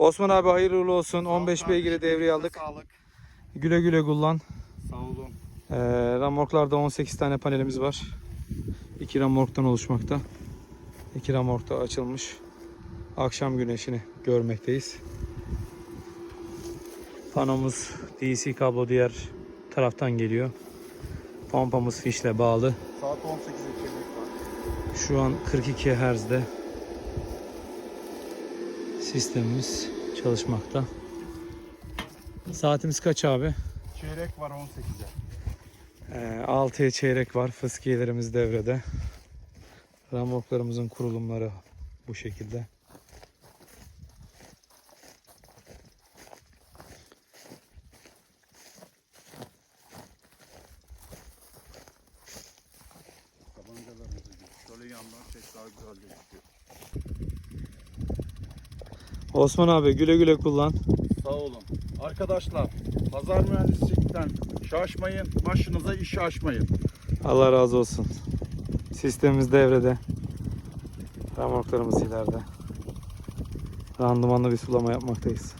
Osman abi hayırlı uğurlu olsun. 15 beygiri devreye aldık. Sağlık. Güle güle kullan. Sağ olun. Ee, ramorklarda 18 tane panelimiz var. 2 ramorktan oluşmakta. 2 ramorkta açılmış. Akşam güneşini görmekteyiz. Panomuz DC kablo diğer taraftan geliyor. Pompamız fişle bağlı. Saat 18'e çeyrek var. Şu an 42 Hz'de sistemimiz çalışmakta. Saatimiz kaç abi? Çeyrek var 18'e. Ee, 6'ya çeyrek var. Fıskiyelerimiz devrede. Ramoklarımızın kurulumları bu şekilde. Tabancalarımızı şöyle yandan çek daha güzel gözüküyor. Osman abi güle güle kullan. Sağ olun. Arkadaşlar pazar mühendislikten şaşmayın. Başınıza iş açmayın. Allah razı olsun. Sistemimiz devrede. Ramoklarımız ileride. Randımanlı bir sulama yapmaktayız.